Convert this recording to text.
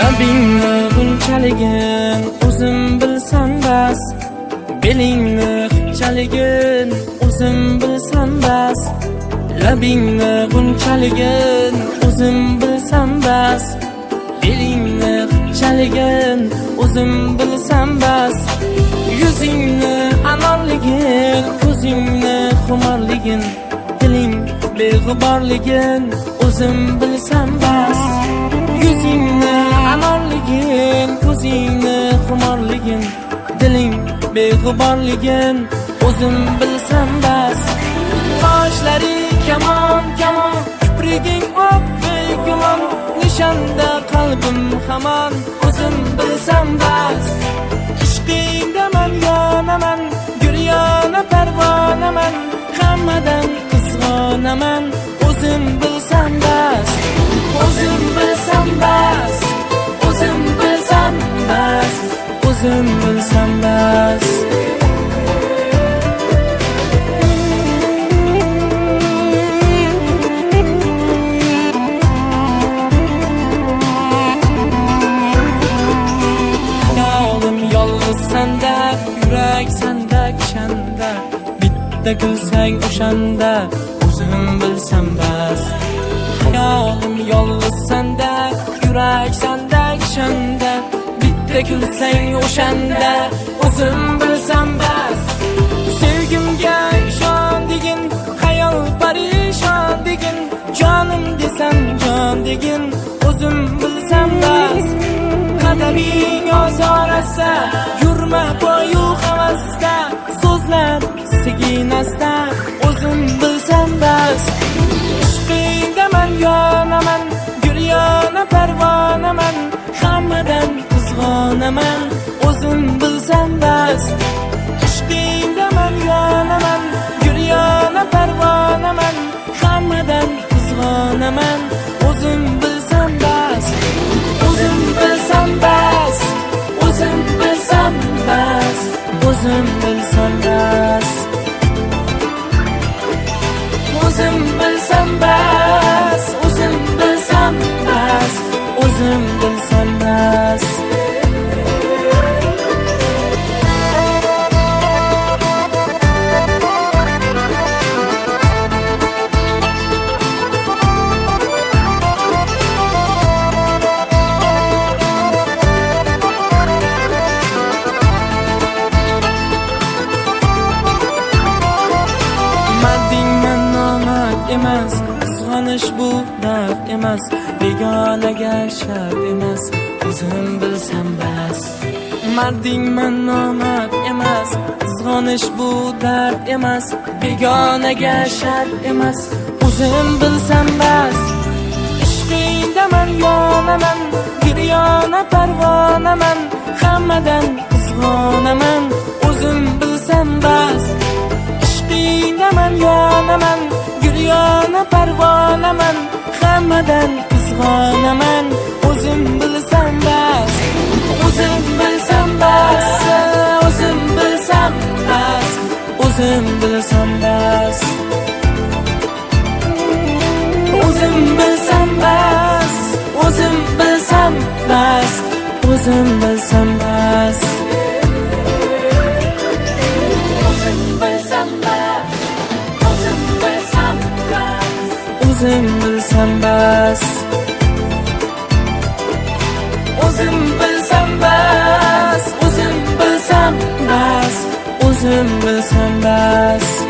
labingni bunchaligin o'zim bilsam bas. Belingni xipchaligin o'zim bilsam bas. Labingni bunchaligin o'zim bilsam bas. Belingni xipchaligin o'zim bilsam bas. Yuzingni anorligin ko'zingni xumorligin diling beg'uborligin o'zim bilsam bas yuzingni anorligin ko'zingni xumorligin diling beg'uborligin o'zim bilsam bas. Qoshlari kamon kamon kipriging o'q gumon nishonda qalbim hamon yurak senda kishanda bitta kulsang o'shanda o'zim bilsam bas. Xayolim yolg'iz senda yurak senda kishanda bitta kulsang o'shanda o'zim bilsam bas. Sevgimga ishon degin xayol parishon degin jonim desam jon degin o'zim bilsam bas. Qadaming osonasta yurma boyu havasda so'zlar seginasta o'zim bilsam bas. İshqingdaman yonaman guryona parvonaman hammadan qizg'onaman o'zim bilsam bas. İshqingdaman yonaman guryona parvonaman hammadan qizg'onaman o'zim وزنبل سنباس وزنبل سنباس وزنبل سنباس وزنبل سنباس emas Qizg'onish bu dard emas Begonaga shart emas O'zim bilsam bas Mardingman nomard emas Qizg'onish bu dard emas Begonaga shart emas O'zim bilsam bas Ishqingdaman yonaman Giryona parvonaman Hammadan qizg'onaman O'zim bilsam bas ishqingdaman yonaman parvonaman hammadan qizg'onaman o'zim bilsam bas o'zim bilsam bas o'zim bilsam bas o'zim bilsam bas o'zim bilsam bas o'zim bilsam bas o'zim bilsam zımbıl sambas O zımbıl sambas O zımbıl sambas O zımbıl sambas